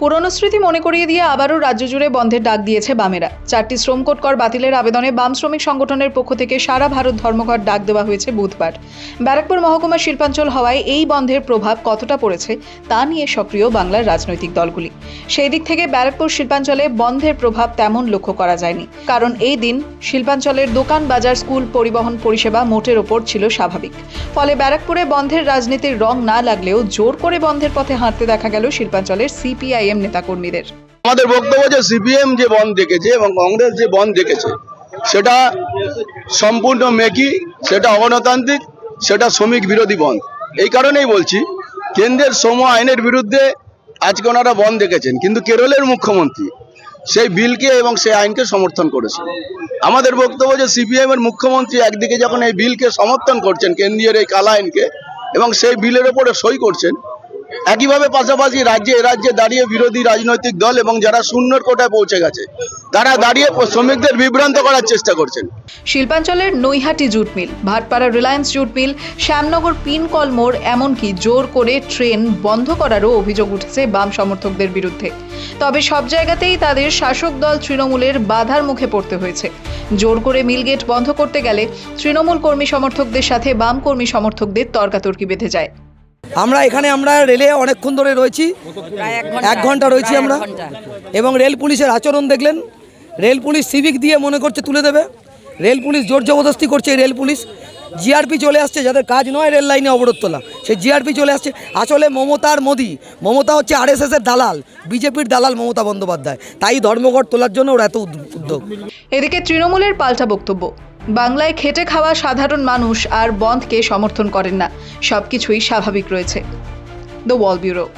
পুরনো স্মৃতি মনে করিয়ে দিয়ে আবারও রাজ্য জুড়ে বন্ধের ডাক দিয়েছে বামেরা। চারটি শ্রম কর বাতিলের আবেদনে বাম শ্রমিক সংগঠনের পক্ষ থেকে সারা ভারত ধর্মঘট ডাক দেওয়া হয়েছে বুধবার। ব্যারাকপুর মহকুমা শিল্পাঞ্চল হওয়ায় এই বন্ধের প্রভাব কতটা পড়েছে তা নিয়ে সক্রিয় বাংলার রাজনৈতিক দলগুলি। সেই দিক থেকে ব্যারাকপুর শিল্পাঞ্চলে বন্ধের প্রভাব তেমন লক্ষ্য করা যায়নি। কারণ এই দিন শিল্পাঞ্চলের দোকান, বাজার, স্কুল, পরিবহন, পরিষেবা মোটের ওপর ছিল স্বাভাবিক। ফলে ব্যারাকপুরে বন্ধের রাজনীতির রং না লাগলেও জোর করে বন্ধের পথে হাঁটতে দেখা গেল শিল্পাঞ্চলের সিপিআইএম নেতাকর্মীদের। আমাদের বক্তব্য যে সিপিএম যে বন্ধ দেখেছে এবং কংগ্রেস যে বন্ধ দেখেছে, সেটা সম্পূর্ণ মেকি, সেটা অগণতান্ত্রিক, সেটা শ্রমিক বিরোধী বন্ধ এই কারণেই বলছি, কেন্দ্রের শ্রম আইনের বিরুদ্ধে আজকে ওনারা বন্ধ দেখেছেন, কিন্তু কেরলের মুখ্যমন্ত্রী সেই বিলকে এবং সেই আইনকে সমর্থন করেছে। আমাদের বক্তব্য যে সিপিএম এর মুখ্যমন্ত্রী একদিকে যখন এই বিলকে সমর্থন করছেন কেন্দ্রীয় এই কালা আইনকে, এবং সেই বিলের ওপরে সই করছেন একইভাবে পাশাপাশি রাজ্যে রাজ্যে দাঁড়িয়ে বিরোধী রাজনৈতিক দল এবং যারা শূন্যর কোটায় পৌঁছে গেছে, তারা দাঁড়িয়ে শ্রমিকদের বিভ্রান্ত করার চেষ্টা করছেন। শিল্পাঞ্চলের Naihati jute mill Bhatpara Reliance jute mill, Shyamnagar পিনকল মোড়, এমনকি জোর করে ট্রেন বন্ধ করারও অভিযোগ উঠেছে বাম সমর্থকদের বিরুদ্ধে। তবে সব জায়গাতেই তাদের শাসক দল তৃণমূলের বাধার মুখে পড়তে হয়েছে। জোর করে মিলগেট বন্ধ করতে গেলে তৃণমূল কর্মী সমর্থকদের সাথে বাম কর্মী সমর্থকদের তর্কাতর্কি বেঁধে যায়। আমরা এখানে আমরা রেলে অনেকক্ষণ ধরে রয়েছি। এক ঘণ্টা। রয়েছি আমরা। এবং রেল পুলিশের আচরণ দেখলেন। রেল পুলিশ সিভিক দিয়ে মনে করছে তুলে দেবে। রেল পুলিশ জোর জবরদস্তি করছে রেল পুলিশ। জিআরপি চলে আসছে যাদের কাজ নয় রেল লাইনে অবরোধ তোলা। সেই জিআরপি চলে আসছে। আসলে মমতা আর মোদি মমতা হচ্ছে আরএসএসের দালাল বিজেপির দালাল মমতা বন্দ্যোপাধ্যায়। তাই ধর্মঘট তোলার জন্য ওরা এত উদ- উদ্যোগ। এদিকে তৃণমূলের পাল্টা বক্তব্য। বাংলায় খেটে খাওয়া সাধারণ মানুষ আর বন্ধকে সমর্থন করেন না। সবকিছুই স্বাভাবিক রয়েছে। The wall bureau.